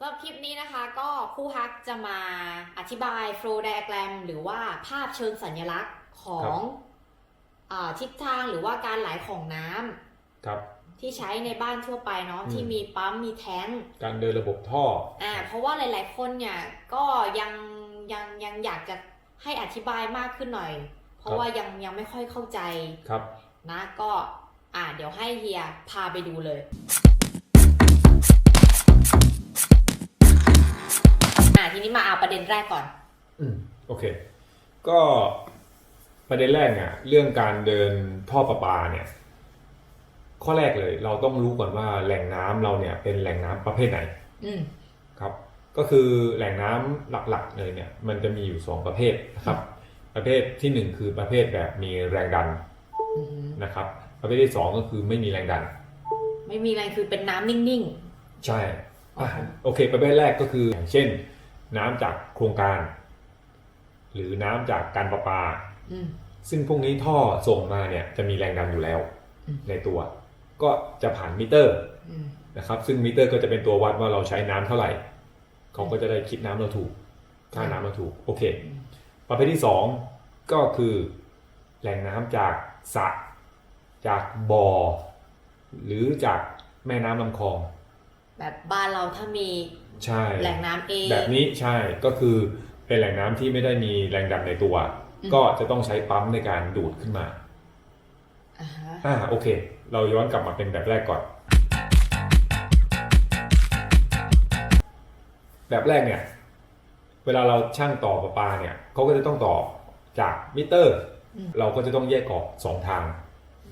สำหรับคลิปนี้นะคะก็ครูฮักจะมาอธิบาย flow diagram หรือว่าภาพเชิงสัญลักษณ์ของอาทิศทางหรือว่าการไหลของน้ำครับ ที่ใช้ในบ้านทั่วไปเนาะอืม ที่มีปั๊มมีแท้งการเดินระบบท่ออ่าเพราะว่าหลาย ๆ คนเนี่ยก็ยังยังยังอยากจะให้อธิบายมากขึ้นหน่อย เพราะว่ายังยังไม่ค่อยเข้าใจครับ นะก็อ่าเดี๋ยวให้เฮียพาไปดูเลย อ่าทีนี้มาเอาประเด็นแรกก่อน อืมโอเค ก็ประเด็นแรกเนี่ยเรื่องการเดินท่อประปาเนี่ย ข้อแรกเลย เราต้องรู้ก่อนว่าแหล่งน้ำเราเนี่ย เป็นแหล่งน้ำประเภทไหน อืมครับ ก็คือแหล่งน้ำหลักๆเลยเนี่ย มันจะมีอยู่สองประเภทนะครับ ประเภทที่หนึ่งคือประเภทแบบมีแรงดันอืมนะครับ ประเภทที่สองก็คือไม่มีแรงดัน ไม่มีอะไรคือเป็นน้ำนิ่งใช่อะอ๋อโอเค ประเภทแรกก็คืออย่างเช่น น้ำจากโครงการ หรือน้ำจากการประปาๆอืมซึ่งพวกนี้ท่อส่งมาเนี่ยจะมีแรงดันอยู่แล้วอืมในตัว ก็จะผ่านมิเตอร์อืมนะครับ ซึ่งมิเตอร์ก็จะเป็นตัววัดว่าเราใช้น้ำเท่าไหร่เขาก็จะได้คิดน้ำเราถูกค่าน้ำเราถูกโอเคอืมประเภทที่สองก็คือ แหล่งน้ำจากสระจากบ่อ หรือจากแม่น้ำลำคลอง แบบบ้านเราถ้ามี ใช่แหล่งน้ำเองแบบนี้ใช่ก็คือเป็นแหล่งน้ำที่ไม่ได้มีแรงดันในตัวอืมก็จะต้องใช้ปั๊มในการดูดขึ้นมาอ่าฮะอ่าโอเค เราย้อนกลับมาเป็นแบบแรกก่อน แบบแรกเนี่ย เวลาเราช่างต่อประปาเนี่ยเขาก็จะต้องต่อจากมิเตอร์อืมเราก็จะต้องแยกออกสองทาง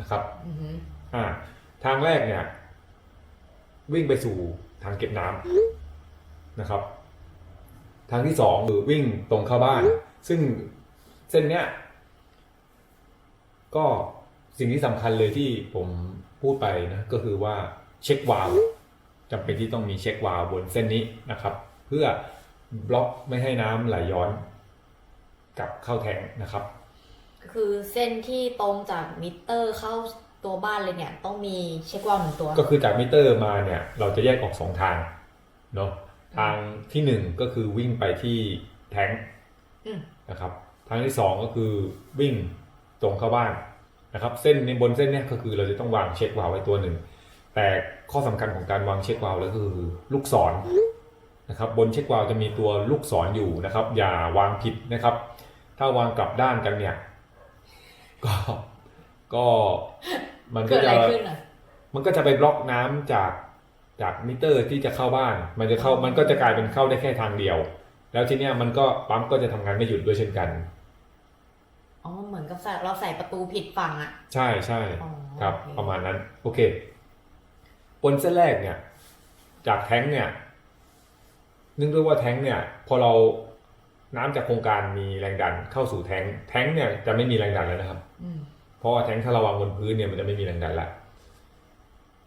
นะครับอือหืออ่าทางแรกเนี่ย วิ่งไปสู่ทางเก็บน้ำ นะครับ ทางที่สองคือวิ่งตรงเข้าบ้าน ซึ่งเส้นเนี้ย ก็สิ่งที่สำคัญเลยที่ผมพูดไปนะก็คือว่าเช็ควาล์วจำเป็นที่ต้องมีเช็ควาล์วบนเส้นนี้นะครับ เพื่อบล็อกไม่ให้น้ำไหลย้อนกลับเข้าแทงค์นะครับก็คือเส้นที่ตรงจากมิเตอร์เข้าตัวบ้านเลยเนี่ย ต้องมีเช็ควาล์วหนึ่งตัว ก็คือจากมิเตอร์มาเนี่ย เราจะแยกออกสองทางเนาะ ทางที่หนึ่งก็คือวิ่งไปที่แทงค์อืมนะครับ ทางที่สองก็คือวิ่งตรงเข้าบ้านนะครับ เส้นในบนเส้นเนี่ยก็คือเราจะต้องวางเช็ควาล์วไว้ตัวหนึ่ง แต่ข้อสำคัญของการวางเช็ควาล์วแล้วก็คือลูกศรนะครับ บนเช็ควาล์วจะมีตัวลูกศรอยู่นะครับ อย่าวางผิดนะครับ ถ้าวางกลับด้านกันเนี่ย ก็ก็มันเกิก็ดอะไรจะขึ้นอะมันก็จะไปบล็อกน้ำจาก จากมิเตอร์ที่จะเข้าบ้าน มันจะเข้ามันก็จะกลายเป็นเข้าได้แค่ทางเดียว แล้วทีเนี้ยมันก็ปั๊มก็จะทำงานไม่หยุดด้วยเช่นกันอ๋อเหมือนกับเราใส่ประตูผิดฝั่งอะใช่ใช่อ๋อครับโอเคประมาณนั้น โอเคบนเส้นแรกเนี่ย จากแท้งเนี่ยนึกด้วยว่าแท้งเนี่ย พอเราน้ำจากโครงการมีแรงดันเข้าสู่แท้งแท้งเนี่ยจะไม่มีแรงดันแล้วนะครับอืมเพราะว่าแท้งถ้าเราวางบนพื้นเนี่ยมันจะไม่มีแรงดันละ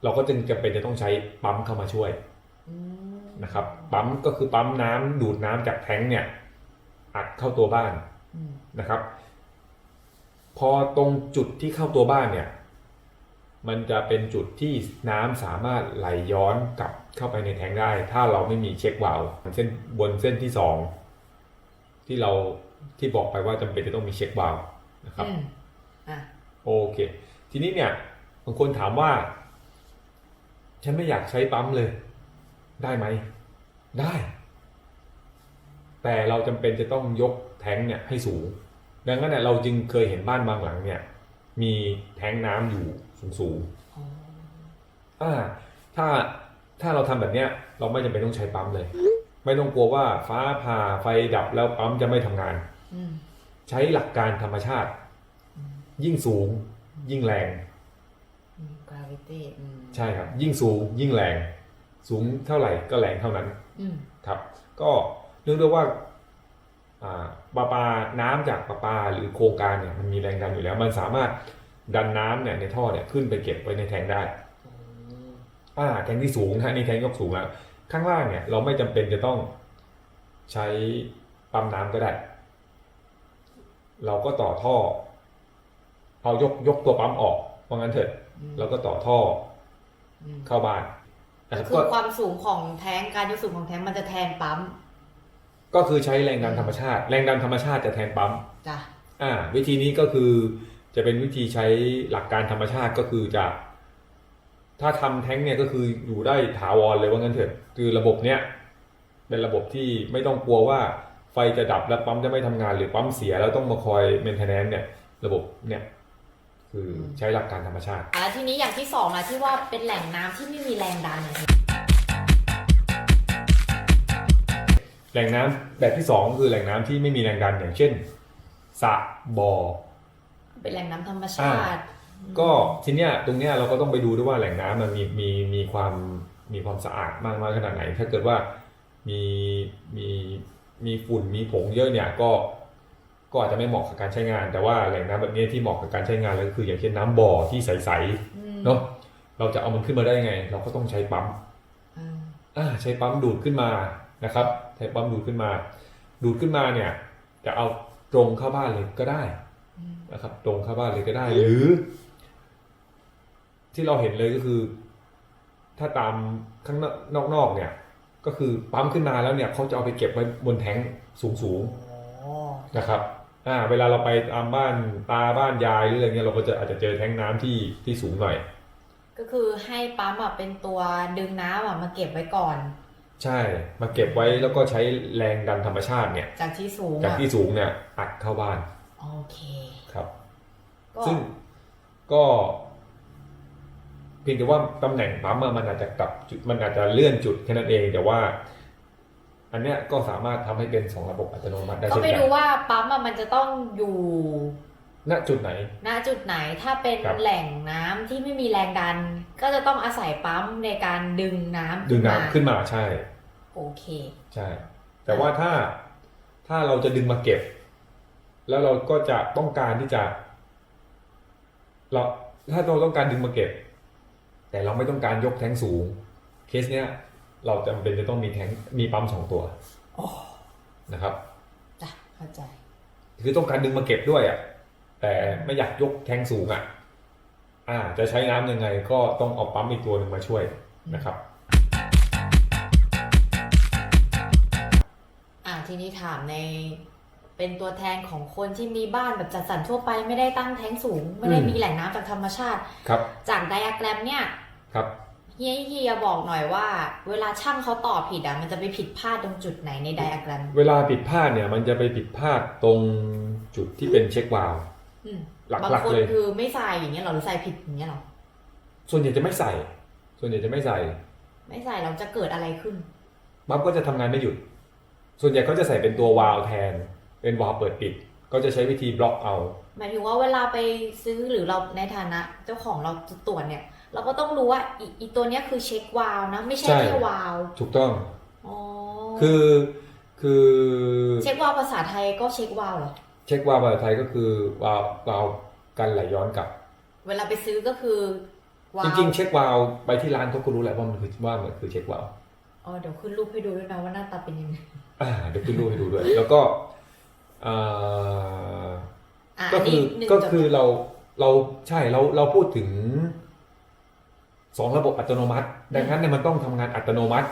เราก็จึงจำเป็นจะต้องใช้ปั๊มเข้ามาช่วยอืมนะครับปั๊มก็คือปั๊มน้ำดูดน้ำจากแท้งเนี่ยอัดเข้าตัวบ้านอืมนะครับ พอตรงจุดที่เข้าตัวบ้านเนี่ย มันจะเป็นจุดที่น้ำสามารถไหลย้อนกลับเข้าไปในแท้งได้ ถ้าเราไม่มีเช็ควาล์วเส้นบนเส้นที่สองที่เราที่บอกไปว่าจำเป็นจะต้องมีเช็ควาล์วนะครับอืมอะโอเค ทีนี้เนี่ยบางคนถามว่า ฉันไม่อยากใช้ปั๊มเลย ได้ไหม ได้ แต่เราจำเป็นจะต้องยกแท้งเนี่ยให้สูง ดังนั้นเนี่ยเราจึงเคยเห็นบ้านบางหลังเนี่ย มีแท้งน้ำอยู่สูงสูงอ๋อๆอ่า ถ้าถ้าเราทำแบบเนี้ย เราไม่จำเป็นต้องใช้ปั๊มเลย ไม่ต้องกลัวว่าฟ้าผ่าไฟดับแล้วปั๊มจะไม่ทำงานอืมใช้หลักการธรรมชาติ ยิ่งสูง ยิ่งแรง อืม gravity อืมใช่ครับ ยิ่งสูงยิ่งแรง สูงเท่าไหร่ก็แรงเท่านั้นอืมครับ ก็เนื่องด้วยว่าอ่าปลาปาน้ำจากปลาปาหรือโครงการเนี่ยมันมีแรงดันอยู่แล้ว มันสามารถดันน้ำเนี่ยในท่อเนี่ยขึ้นไปเก็บไว้ในแทงได้อ่าแทงที่สูงนะฮะนี่แทงยกสูงแล้วข้างล่างเนี่ย เราไม่จำเป็นจะต้องใช้ปั๊มน้ำก็ได้ เราก็ต่อท่อ เอายกยกตัวปั๊มออกว่างั้นเถอะอืม แล้วก็ต่อท่ออืมเข้าบ้านอะคืก็อความสูงของแท้งการยกสูงของแท้งมันจะแทนปั๊ม ก็คือใช้แรงดันธรรมชาติ แรงดันธรรมชาติจะแทนปั๊มจ้ะอ่า วิธีนี้ก็คือจะเป็นวิธีใช้หลักการธรรมชาติก็คือจะ ถ้าทำแท้งเนี่ยก็คืออยู่ได้ถาวรเลยว่างั้นเถอะคือระบบเนี้ยเป็นระบบที่ไม่ต้องกลัวว่าไฟจะดับแล้วปั๊มจะไม่ทำงานหรือปั๊มเสียแล้วต้องมาคอยเมนเทนแนนเนี่ย ระบบเนี่ย คือใช้หลักการธรรมชาติ อะแล้วทีนี้อย่างที่สองนะที่ว่าเป็นแหล่งน้ำที่ไม่มีแรงดันเนี่ยแหล่งน้ำแบบที่สองคือแหล่งน้ำที่ไม่มีแรงดันอย่างเช่นสระบ่อ เป็นแหล่งน้ำธรรมชาติ ก็ทีเนี้ยตรงเนี้ยเราก็ต้องไปดูด้วยว่าแหล่งน้ำมันมีมีมีความมีความสะอาดมากน้อยขนาดไหน ถ้าเกิดว่ามีมีมีฝุ่นมีผงเยอะเนี่ยก็ ก็อาจจะไม่เหมาะกับการใช้งาน แต่ว่าแหล่งน้ำแบบเนี้ยที่เหมาะกับการใช้งานเลยก็คืออย่างเช่นน้ำบ่อที่ใสอืมๆเนาะเราจะเอามันขึ้นมาได้ยังไง เราก็ต้องใช้ปั๊มอืมอ่าใช้ปั๊มดูดขึ้นมานะครับใช้ปั๊มดูดขึ้นมา ดูดขึ้นมาเนี่ย จะเอาตรงเข้าบ้านเลยก็ได้อืมนะครับ ตรงเข้าบ้านเลยก็ได้ หรือ ที่เราเห็นเลยก็คือ ถ้าตามข้างนอกนอกๆเนี่ย ก็คือปั๊มขึ้นมาแล้วเนี่ยเขาจะเอาไปเก็บไว้บนแท้งสูงโอ้ๆนะครับ อ่าเวลาเราไปตามบ้านตาบ้านยายหรืออะไรเงี้ยเราก็จะอาจจะเจอแท้งน้ำที่ที่สูงหน่อย ก็คือให้ปั๊มอะเป็นตัวดึงน้ำอะมาเก็บไว้ก่อน ใช่มาเก็บไว้แล้วก็ใช้แรงดันธรรมชาติเนี่ย จากที่สูงจากอะที่สูงเนี่ยอัดเข้าบ้านโอเค ครับ ก็ซึ่งก็เพียงแต่ว่าตำแหน่งปั๊มอะมันอาจจะกลับจุดมันอาจจะเลื่อนจุดแค่นั้นเอง แต่ว่า อันเนี้ยก็สามารถทำให้เป็นสองระบบอัตโนมัติได้ก็เช่นไปกัดูนว่าปั๊มอะมันจะต้องอยู่ณจุดไหน ณจุดไหนถ้าเป็นครับแหล่งน้ำที่ไม่มีแรงดัน ก็จะต้องอาศัยปั๊มในการดึงน้ำดึงมาน้ำขึ้นมาใช่ โอเค ใช่ แต่ว่าถ้าถ้าเราจะดึงมาเก็บ แล้วเราก็จะต้องการที่จะ เราถ้าเราต้องการดึงมาเก็บ แต่เราไม่ต้องการยกแท้งสูง เคสเนี้ย เราจำเป็นจะต้องมีแท้งมีปั๊มสองตัวโอ้นะครับจ้ะเข้าใจ คือต้องการดึงมาเก็บด้วยอะแต่ไม่อยากยกแทงสูงอะ อ่า จะใช้น้ำยังไงก็ต้องเอาปั๊มอีกตัวหนึ่งมาช่วยนะครับอ่าทีนี้ถามในเป็นตัวแทนของคนที่มีบ้านแบบจัดสรรทั่วไปไม่ได้ตั้งแท้งสูง ไม่ได้อืมมีแหล่งน้ำจากธรรมชาติ ครับ จากไดอะแกรมเนี่ย ครับ เฮียเฮียบอกหน่อยว่า เวลาช่างเขาต่อผิดอะมันจะไปผิดพลาดตรงจุดไหนในไดอะแกรมเวลาผิดพลาดเนี่ย มันจะไปผิดพลาดตรงจุดที่เป็นเช็ควาล์ว อืมหลักๆบางคนเลย คือไม่ใส่อย่างเงี้ยเหรอหรือใส่ผิดอย่างเงี้ยเหรอส่วนใหญ่จะไม่ใส่ ส่วนใหญ่จะไม่ใส่ ไม่ใส่เราจะเกิดอะไรขึ้นปั๊มก็จะทำงานไม่หยุด ส่วนใหญ่เขาจะใส่เป็นตัววาล์วแทน เป็นวาล์วเปิดปิด ก็จะใช้วิธีบล็อกเอา หมายถึงว่าเวลาไปซื้อหรือเราในฐานะ เจ้าของเราจะตรวจเนี่ย เราก็ต้องรู้ว่าอีอีตัวเนี้ยคือเช็ควาล์วนะ ไม่ใช่ใช่ แค่วาล์วถูกต้อง อ๋อคือคือเช็ควาล์วภาษาไทยก็เช็ควาล์วเหรอเช็ควาล์วภาษาไทยก็คือวาล์ววาล์วกันไหลย้อนกลับ เวลาไปซื้อก็คือวาจล์วริง ๆ เช็ควาล์วไปที่ร้านเขาก็รู้แหละว่ามันคือว่ามันคือเช็ควาล์วอ๋อเดี๋ยวขึ้นรูปให้ดูด้วยนะว่าหน้าตาเป็นยังไงอ่าเดี๋ยวขึ้นรูปให้ดูด้วย แล้วก็อ่า อะก็อันคืนี้อหนึ่งก็จบคือเราเราใช่เราเราพูดถึง สองระบบอัตโนมัติ ดังนั้นเนี่ยมันต้องทำงานอัตโนมัติ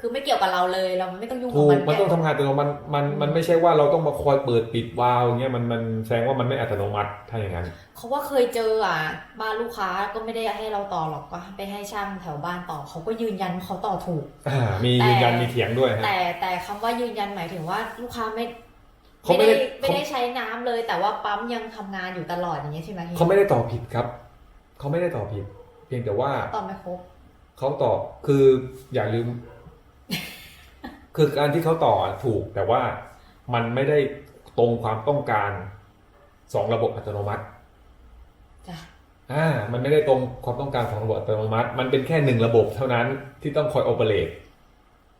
คือไม่เกี่ยวกับเราเลยเราไม่ต้องยุ่งกัถูบกมันมันต้องแทำงานอัตโนมัติมันมันไม่ใช่ว่าเราต้องมาคอยเปิดปิดวาล์วอย่างเงี้ยมันมันแสดงว่ามันไม่อัตโนมัติถ้าอย่างนั้น เขาว่าเคยเจออะบ้านลูกค้าก็ไม่ได้ให้เราต่อหรอกก็ไปให้ช่างแถวบ้านต่อเขาก็ยืนยันว่าเขาต่อถูก อ่ามีแต่ ยืนยันมีเถียงด้วยฮะ แต่แต่คำว่ายืนยันหมายถึงว่าลูกค้าไม่เขาไม่ไม่ได้ ได้ไม่ได้ใช้น้ำเลย แต่ว่าปั๊มยังทำงานอยู่ตลอดอย่างเงี้ยใช่ไหมเขาไม่ได้ตอบผิดครับ เขาไม่ได้ตอบผิด เพียงแต่ว่าตอบไม่ครบเขาตอบคืออย่าลืม คือการที่เขาต่อถูก แต่ว่ามันไม่ได้ตรงความต้องการสองระบบอัตโนมัติจ้ะอ่ามันไม่ได้ตรงความต้องการของระบบอัตโนมัติ มันเป็นแค่หนึ่งระบบเท่านั้นที่ต้องคอยโอเปเรต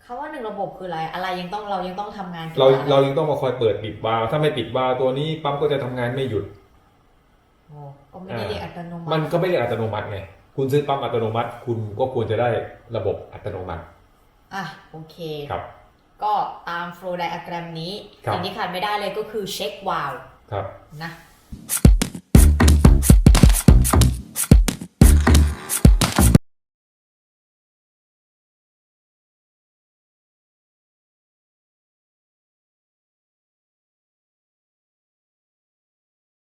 คำว่าหนึ่งระบบคืออะไร อะไรยังต้องเรายังต้องทำงาน เรากี่ยวกับเรายังต้องมาคอยเปิดปิดวาล์วถ้าไม่ปิดวาล์วตัวนี้ปั๊มก็จะทำงานไม่หยุดโอ้ก็ไม่ได้เรียกอัตโนมัมันติก็ไม่ได้อัตโนมัติไง คุณซื้อปั๊มอัตโนมัติ คุณก็ควรจะได้ระบบอัตโนมัติ อะโอเคครับ ก็ตามโฟล์ไดอะแกรมนี้ครับสิ่งที่ขาดไม่ได้เลยก็คือเช็ควาล์วครับนะ